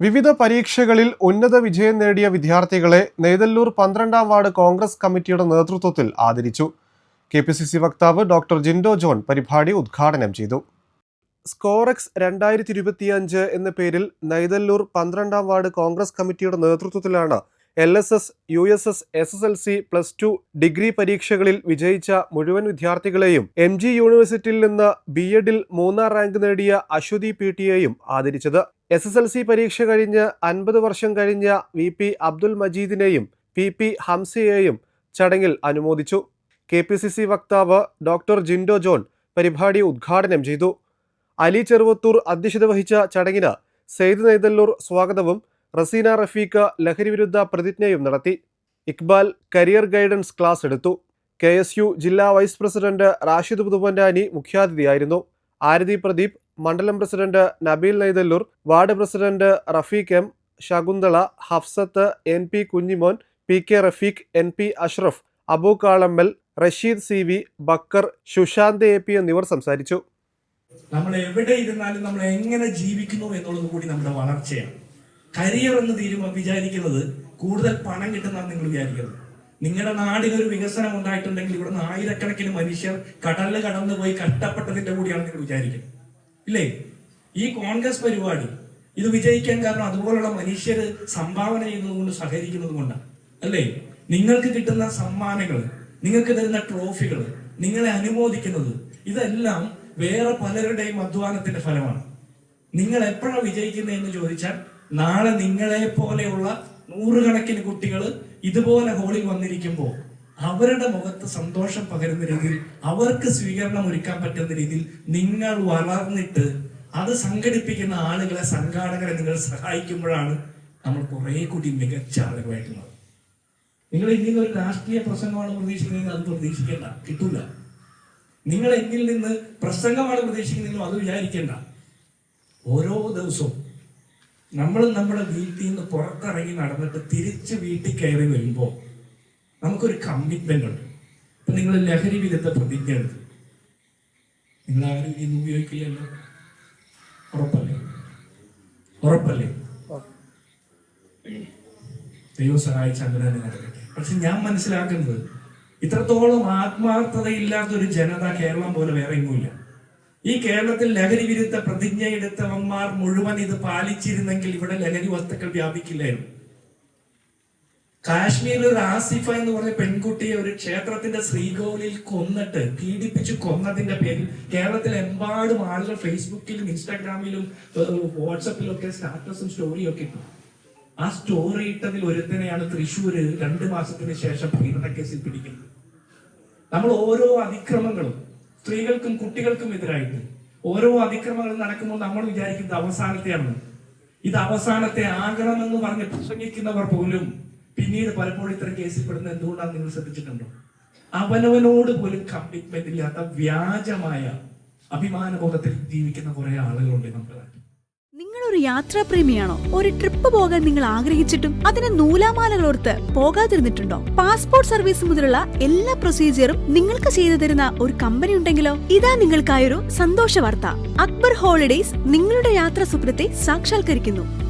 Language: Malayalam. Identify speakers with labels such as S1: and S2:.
S1: വിവിധ പരീക്ഷകളിൽ ഉന്നത വിജയം നേടിയ വിദ്യാർത്ഥികളെ നെയ്തല്ലൂർ പന്ത്രണ്ടാം വാർഡ് കോൺഗ്രസ് കമ്മിറ്റിയുടെ നേതൃത്വത്തിൽ ആദരിച്ചു. കെ പി സി സി വക്താവ് ഡോക്ടർ ജിൻഡോ ജോൺ പരിപാടി ഉദ്ഘാടനം ചെയ്തു. സ്കോറെക്സ് രണ്ടായിരത്തി ഇരുപത്തിയഞ്ച് എന്ന പേരിൽ നെയ്തല്ലൂർ പന്ത്രണ്ടാം വാർഡ് കോൺഗ്രസ് കമ്മിറ്റിയുടെ നേതൃത്വത്തിലാണ് L S S U S S S S L C plus two degree പരീക്ഷകളിൽ വിജയിച്ച മുഴുവൻ വിദ്യാർത്ഥികളെയും എം ജി യൂണിവേഴ്സിറ്റിയിൽ നിന്ന് ബി എഡിൽ മൂന്നാം റാങ്ക് നേടിയ അശ്വതി പി ടിയെയും ആദരിച്ചത്. എസ് എസ് എൽ സി പരീക്ഷ കഴിഞ്ഞ് അൻപത് വർഷം കഴിഞ്ഞ വി പി അബ്ദുൽ മജീദിനെയും പി പി ഹംസയെയും ചടങ്ങിൽ അനുമോദിച്ചു. കെ പി സി സി വക്താവ് ഡോക്ടർ ജിൻഡോ ജോൺ പരിപാടി ഉദ്ഘാടനം ചെയ്തു. അലി ചെറുവത്തൂർ അധ്യക്ഷത വഹിച്ച ചടങ്ങിന് സെയ്ദ് നെയ്തല്ലൂർ സ്വാഗതവും റസീന റഫീഖ് ലഹരിവിരുദ്ധ പ്രതിജ്ഞയും നടത്തി. ഇക്ബാൽ കരിയർ ഗൈഡൻസ് ക്ലാസ് എടുത്തു. കെ എസ് യു ജില്ലാ വൈസ് പ്രസിഡന്റ് റാഷിദ് പുതുവന്റാനി മുഖ്യാതിഥിയായിരുന്നു. ആരതി പ്രദീപ് മണ്ഡലം president Nabeel Neythalloor ward president Rafeeq M Shakunthala Hafsath N P Kunjimon P K Rafeeq N P Ashraf Abu Kalammal Rasheed C V Bakkar Sushanth A P എന്നിവർ സംസാരിച്ചു.
S2: നമ്മൾ എവിടെ ഇരുന്നാലും നമ്മൾ എങ്ങനെ ജീവിക്കുന്നു എന്നുള്ളത് കൂടി നമ്മുടെ വളർച്ചയാണ്. കരിയർ എന്ന് തീരുമാനം വിചാരിക്കുന്നത് കൂടുതൽ പണം കിട്ടുന്നതാണ് നിങ്ങൾ വിചാരിക്കുന്നത്. നിങ്ങളുടെ നാടിനൊരു വികസനം ഉണ്ടായിട്ടുണ്ടെങ്കിൽ ഇവിടുന്ന് ആയിരക്കണക്കിന് മനുഷ്യർ കടലിൽ കടന്നു പോയി കഷ്ടപ്പെട്ടതിന്റെ കൂടിയാണ് നിങ്ങൾ വിചാരിക്കുന്നത്. ഇല്ലേ? ഈ കോൺഗ്രസ് പരിപാടി ഇത് വിജയിക്കാൻ കാരണം അതുപോലുള്ള മനുഷ്യർ സംഭാവന ചെയ്യുന്നത് കൊണ്ട് സഹകരിക്കുന്നത് കൊണ്ടാണ്. അല്ലേ? നിങ്ങൾക്ക് കിട്ടുന്ന സമ്മാനങ്ങൾ നിങ്ങൾക്ക് തരുന്ന ട്രോഫികൾ നിങ്ങളെ അനുമോദിക്കുന്നത് ഇതെല്ലാം വേറെ പലരുടെയും അധ്വാനത്തിന്റെ ഫലമാണ്. നിങ്ങൾ എപ്പോഴാണ് വിജയിക്കുന്നത് എന്ന് ചോദിച്ചാൽ നാളെ നിങ്ങളെ പോലെയുള്ള നൂറുകണക്കിന് കുട്ടികൾ ഇതുപോലെ ഹോളിൽ വന്നിരിക്കുമ്പോൾ അവരുടെ മുഖത്ത് സന്തോഷം പകരുന്ന രീതിയിൽ അവർക്ക് സ്വീകരണം ഒരുക്കാൻ പറ്റുന്ന രീതിയിൽ നിങ്ങൾ വളർന്നിട്ട് അത് സംഘടിപ്പിക്കുന്ന ആളുകളെ സംഘാടകരെ നിങ്ങൾ സഹായിക്കുമ്പോഴാണ് നമ്മൾ കുറെ കൂടി മികച്ച ആളുകളായിട്ടുള്ളത് നിങ്ങൾ ഇന്ത്യയിൽ ഒരു രാഷ്ട്രീയ പ്രസംഗമാണ് പ്രതീക്ഷിക്കുന്നത് അത് പ്രതീക്ഷിക്കേണ്ട കിട്ടൂല. നിങ്ങൾ എന്നിൽ നിന്ന് പ്രസംഗമാണ് പ്രതീക്ഷിക്കുന്നതെങ്കിലും അത് വിചാരിക്കേണ്ട. ഓരോ ദിവസവും നമ്മൾ നമ്മുടെ വീട്ടിൽ നിന്ന് പുറത്തിറങ്ങി നടന്നിട്ട് തിരിച്ച് വീട്ടിൽ കയറി വരുമ്പോൾ നമുക്കൊരു കമ്മിറ്റ്മെന്റ് ഉണ്ട്. ഇപ്പൊ നിങ്ങൾ ലഹരി വിരുദ്ധ പ്രതിജ്ഞ എടുത്തു. നിങ്ങൾ ആരും ഇനി ഉപയോഗിക്കില്ലല്ലോ. ഉറപ്പല്ലേ? ഉറപ്പല്ലേ? ദൈവം സഹായിച്ച അങ്ങനെ തന്നെ നടക്കട്ടെ. പക്ഷെ ഞാൻ മനസ്സിലാക്കുന്നത് ഇത്രത്തോളം ആത്മാർത്ഥതയില്ലാത്ത ഒരു ജനത കേരളം പോലെ വേറെ എങ്ങുമില്ല. ഈ കേരളത്തിൽ ലഹരി വിരുദ്ധ പ്രതിജ്ഞ എടുത്തവന്മാർ മുഴുവൻ ഇത് പാലിച്ചിരുന്നെങ്കിൽ ഇവിടെ ലഹരി വസ്തുക്കൾ വ്യാപിക്കില്ലായിരുന്നു. കാശ്മീരിൽ ഒരു ആസിഫ എന്ന് പറഞ്ഞ പെൺകുട്ടിയെ ഒരു ക്ഷേത്രത്തിന്റെ ശ്രീകോവിലിൽ കൊന്നിട്ട് പീഡിപ്പിച്ച് കൊന്നതിന്റെ പേരിൽ കേരളത്തിൽ എമ്പാടും ആളുകൾ ഫേസ്ബുക്കിലും ഇൻസ്റ്റാഗ്രാമിലും വാട്സപ്പിലും ഒക്കെ സ്റ്റാറ്റസും സ്റ്റോറിയും ഒക്കെ ഇട്ടു. ആ സ്റ്റോറി ഇട്ടതിൽ ഒരുത്തനെയാണ് തൃശ്ശൂര് രണ്ട് മാസത്തിന് ശേഷം പീഡന കേസിൽ പിടിക്കുന്നത്. നമ്മൾ ഓരോ അതിക്രമങ്ങളും സ്ത്രീകൾക്കും കുട്ടികൾക്കും എതിരായിട്ട് ഓരോ അതിക്രമങ്ങളും നടക്കുമ്പോൾ നമ്മൾ വിചാരിക്കുന്നത് അവസാനത്തെയാണ് ഇത് അവസാനത്തെ ആകണമെന്ന് പറഞ്ഞ് പ്രസംഗിക്കുന്നവർ പോലും പിന്നീട് പലപ്പോഴും ഇത്തരം കേസിൽ പെടുന്ന എന്തുകൊണ്ടാണ് നിങ്ങൾ ശ്രദ്ധിച്ചിട്ടുണ്ടോ? അവനവനോട് പോലും കമ്മിറ്റ്മെന്റ് ഇല്ലാത്ത വ്യാജമായ അഭിമാനബോധത്തിൽ ജീവിക്കുന്ന കുറെ ആളുകളുണ്ട് നമ്മുടെ നാട്ടിൽ.
S3: നിങ്ങളൊരു യാത്രാപ്രേമിയാണോ? ഒരു ട്രിപ്പ് പോകാൻ നിങ്ങൾ ആഗ്രഹിച്ചിട്ടും അതിന് നൂലാമാലകൾ ഓർത്ത് പോകാതിരുന്നിട്ടുണ്ടോ? പാസ്പോർട്ട് സർവീസ് മുതലുള്ള എല്ലാ പ്രൊസീജിയറും നിങ്ങൾക്ക് ചെയ്തു തരുന്ന ഒരു കമ്പനി ഉണ്ടെങ്കിലോ? ഇതാ നിങ്ങൾക്കായൊരു സന്തോഷ വാർത്ത അക്ബർ ഹോളിഡേസ് നിങ്ങളുടെ യാത്രാ സ്വപ്നത്തെ സാക്ഷാത്കരിക്കുന്നു.